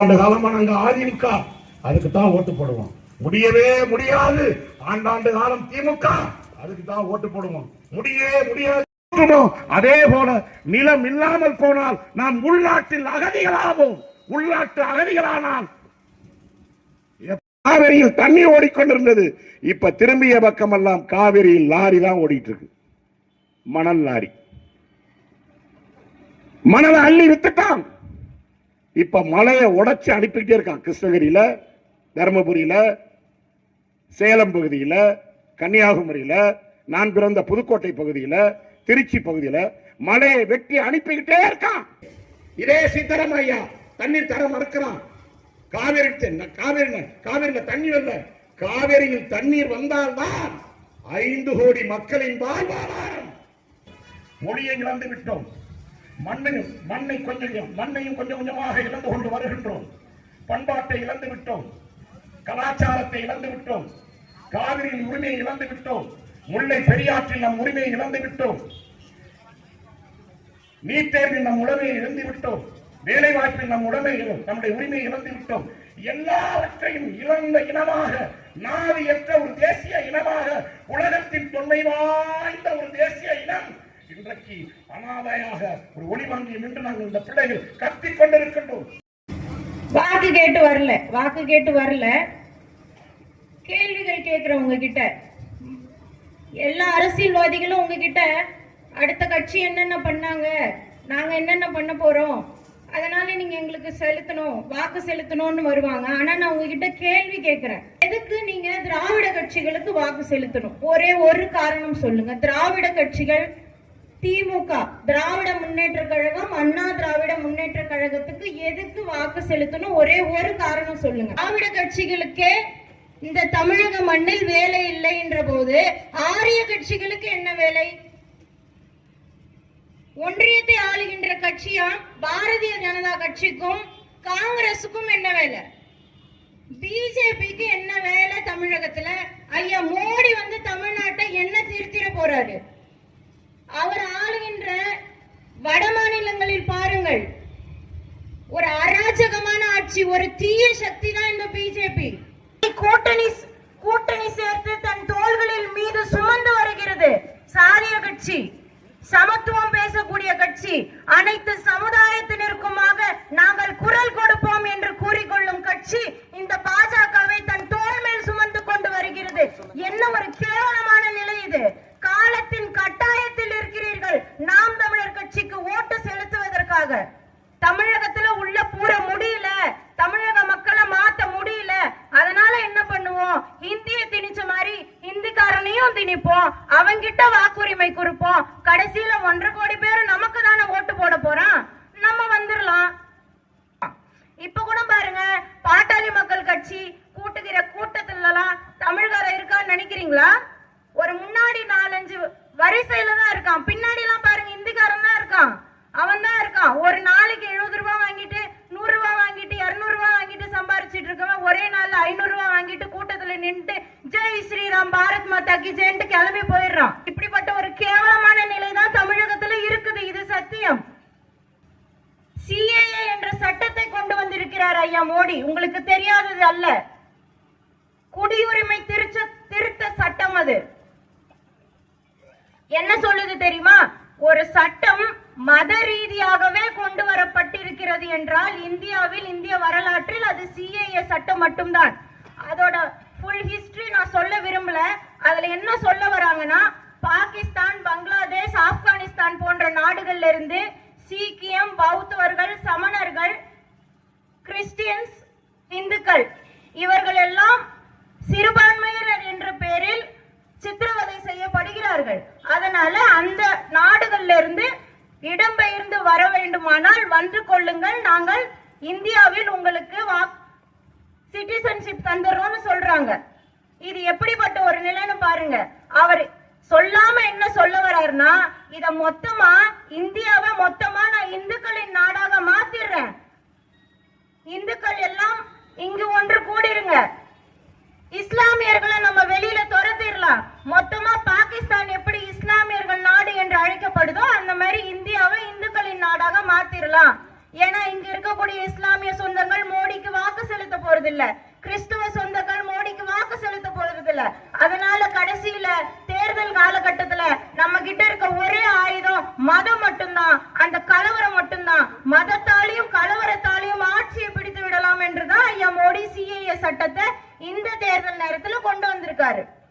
ஆண்டு காலமா நாங்க அதிமுக அதுக்கு தான் ஓட்டு போடுவோம். முடியவே முடியாது. ஆண்டாண்டு காலம் திமுக அதுக்கு தான் ஓட்டு போடுவோம். முடியவே முடியாது. அதே போல நிலம் இல்லாமல் போனால் நாம் உள்நாட்டில் அகதிகளாகும் உள்நாட்டு அகதிகளானால். காவிரியில் தண்ணி ஓடிக்கொண்டிருந்தது. இப்ப திரும்பிய பக்கமெல்லாம் காவிரியில் லாரி தான் ஓடிட்டு இருக்கு மணல் லாரி. மணலை அள்ளி வித்துட்டான். இப்ப மலையை உடைச்சி அனுப்பிக்கிட்டே இருக்கான். கிருஷ்ணகிரியில தருமபுரியில சேலம் பகுதியில கன்னியாகுமரியில நான் பிறந்த புதுக்கோட்டை பகுதியில திருச்சி பகுதியில மலையை வெட்டி அனுப்பிக்கிட்டே இருக்கான். இதே சித்தரமையா தண்ணீர் தர மறுக்கிறான். காவிரி தென்ன- காவிரி காவிரியில தண்ணீர் வரல. காவிரியில் தண்ணீர் வந்தால்தான் ஐந்து கோடி மக்களின் வாழ்வாதாரம். மொழியை இழந்து விட்டோம். மண்ணையும் மண்ணை கொஞ்சம் மண்ணையும் கொஞ்சம் கொஞ்சமாக இழந்து கொண்டு வருகின்றோம். பண்பாட்டை இழந்து விட்டோம். கலாச்சாரத்தை இழந்து விட்டோம். காவிரியின் உரிமையை இழந்து விட்டோம். முல்லை பெரியாற்றில் நம் உரிமையை இழந்து விட்டோம். நீட் தேர்வில் நம் உடமையை இழந்து விட்டோம். வேலை வாய்ப்பில் நம் உடமை நம்முடைய உரிமையை இழந்து விட்டோம். எல்லாவற்றையும் இழந்த இனமாக நாடு என்ற ஒரு தேசிய இனமாக உலகத்தின் தொன்மை வாய்ந்த ஒரு தேசிய இனம் இன்றைக்கு அனாதையாக ஒரு ஒளிவங்கியம் என்று நாங்கள் இந்த பிள்ளைகள் கத்திக் கொண்டிருக்கின்றோம். வாக்கு கேட்டு வரல வாக்கு கேட்டு வரல. கேள்விகள் கேட்கிறோம் உங்ககிட்ட எல்லா அரசியல்வாதிகளும் உங்ககிட்ட அடுத்த கட்சி என்னென்ன பண்ணாங்க நாங்க என்னென்ன பண்ண போறோம் அதனால நீங்க எங்களுக்கு செலுத்தணும் வாக்கு செலுத்தணும்னு வருவாங்க. ஆனா நான் உங்ககிட்ட கேள்வி கேட்கிறேன். எதுக்கு நீங்க திராவிட கட்சிகளுக்கு வாக்கு செலுத்தணும்? ஒரே ஒரு காரணம் சொல்லுங்க. திராவிட கட்சிகள் திமுக திராவிட முன்னேற்ற கழகம் அண்ணா திராவிட முன்னேற்ற கழகத்துக்கு எதுக்கு வாக்கு செலுத்தணும்? ஒரே ஒரு காரணம் சொல்லுங்க. திராவிட கட்சிகளுக்கே இந்த தமிழக மண்ணில் வேலை இல்லை என்ற போது ஆரிய கட்சிகளுக்கு என்ன வேலை? ஒன்றியத்தை ஆளுகின்ற கட்சியா? பாரதிய ஜனதா கட்சிக்கும் காங்கிரசுக்கும் என்ன வேலை? பிஜேபிக்கு என்ன வேலை தமிழகத்துல? ஐயா மோடி வந்து தமிழ்நாட்டை என்ன திருத்திட போறாரு அவர் ஆளுகின்ற வட மாநிலங்களில் பாருங்கள் ஒரு கட்சி ஒரு தீய சக்தி தான் இந்த பிஜேபி கூட்டணி கூட்டணி சேர்த்து தன் தோள்களில் மீது சுமந்து வருகிறது. சாரிய கட்சி சமத்துவம் பேசக்கூடிய கட்சி அனைத்து சமுதாயத்தினருக்குமாக நாங்கள் குரல் கொடுப்போம் என்று கூறிக்கொள்ளும் கட்சி இந்த பாஜகவை தன் தோள் மேல் சுமந்து கொண்டு வருகிறது. என்ன ஒரு கேவலமான நிலை இது. கை கொடுப்போம் கடைசியில ஒன்றரை கோடி பேர் நமக்கு தானே ஓட்டு போட போறான் நம்ம வந்துடலாம் இப்ப கூட பாருங்க பாட்டாளி மக்கள் கட்சி கூட்டுகிற கூட்டத்துலலாம் தமிழ்காரன் இருக்கான்னு நினைக்கிறீங்களா? ஒரு முன்னாடி நாலஞ்சு வரிசையில தான் இருக்கான். பின்னாடி எல்லாம் பாருங்க இந்திக்காரன் தான் இருக்கான். அவன் தான் இருக்கான். ஒரு நாளைக்கு எழுபது ரூபாய் வாங்கிட்டு நூறு ரூபாய் வாங்கிட்டு இருநூறு ரூபாய் வாங்கிட்டு சம்பாரிச்சிட்டு இருக்கவன் ஒரே நாள்ல ஐநூறு ரூபாய் வாங்கிட்டு கூட்டத்துல நின்றுட்டு ஜெய் ஸ்ரீராம் பாரத் மாதா கி ஜெயின்ட்டு கிளம்பி போயிடுறான் இப்படிப்பட்ட ஒரு கேவலமான நிலை தான் தமிழகத்துல இருக்குது. இது சத்தியம். சிஏஏ என்ற சட்டத்தை கொண்டு வந்திருக்கிறார் ஐயா மோடி. உங்களுக்கு தெரியாதது அல்ல. குடியுரிமை திருச்ச திருத்த சட்டம் அது. என்ன சொல்லுது தெரியுமா? ஒரு சட்டம் மத ரீதியாகவே கொண்டு வரப்பட்டிருக்கிறது என்றால் இந்தியாவில் இந்திய வரலாற்றில் அது சிஏஏ சட்டம் மட்டும்தான். அதோட ஃபுல் ஹிஸ்டரி நான் சொல்ல விரும்பல. அதுல என்ன சொல்ல வராங்கன்னா பாகிஸ்தான் பங்களாதேஷ் ஆப்கானிஸ்தான் போன்ற நாடுகள்ல இருந்து சீக்கியம் பௌத்தவர்கள் சமணர்கள் கிறிஸ்டியன்ஸ் இந்துக்கள் இவர்கள் எல்லாம் சிறுபான்மையினர் என்ற பெயரில் சித்திரவதை செய்யப்படுகிறார்கள். அதனால அந்த நாடுகள்ல இருந்து இடம்பெயர்ந்து வர வேண்டுமானால் வந்து கொள்ளுங்கள். நாங்கள் இந்தியாவில் உங்களுக்கு சிட்டிசன்ஷிப் தந்துடுறோம்னு சொல்றாங்க. இது எப்படிப்பட்ட ஒரு நிலைன்னு பாருங்க. அவர் சொல்லாம என்ன சொல்ல வர்றாருன்னா இத மொத்தமா இந்தியாவை மொத்தமா நான் இந்துக்களின் நாடாக மாத்திடுறேன் இந்துக்கள் எல்லாம் இங்கு ஒன்று கூடிருங்க. இஸ்லாமியர்களை நம்ம வெளியில துரத்திடலாம் மொத்தமா பாகிஸ்தான் எப்படி இஸ்லாமியர்கள் நாடு என்று அழைக்கப்படுதோ அந்த மாதிரி இந்தியாவை இந்துக்களின் நாடாக மாத்திரலாம் ஏன்னா இங்க இருக்கக்கூடிய இஸ்லாமிய சொந்தங்கள் மோடி இல்ல கிறிஸ்துவ சொந்தங்கள் மோடிக்கு வாக்கு செலுத்த போறது இல்ல அதனால கடைசியில தேர்தல் காலகட்டத்துல நம்ம கிட்ட இருக்க ஒரே ஆயுதம் மதம் மட்டும்தான். அந்த கலவரம் மட்டும்தான். மதத்தாலையும் கலவரத்தாலையும் ஆட்சியை பிடித்து விடலாம் என்றுதான் ஐயா மோடி சிஏஏ சட்டத்தை இந்த தேர்தல் நேரத்துல கொண்டு வந்திருக்காரு.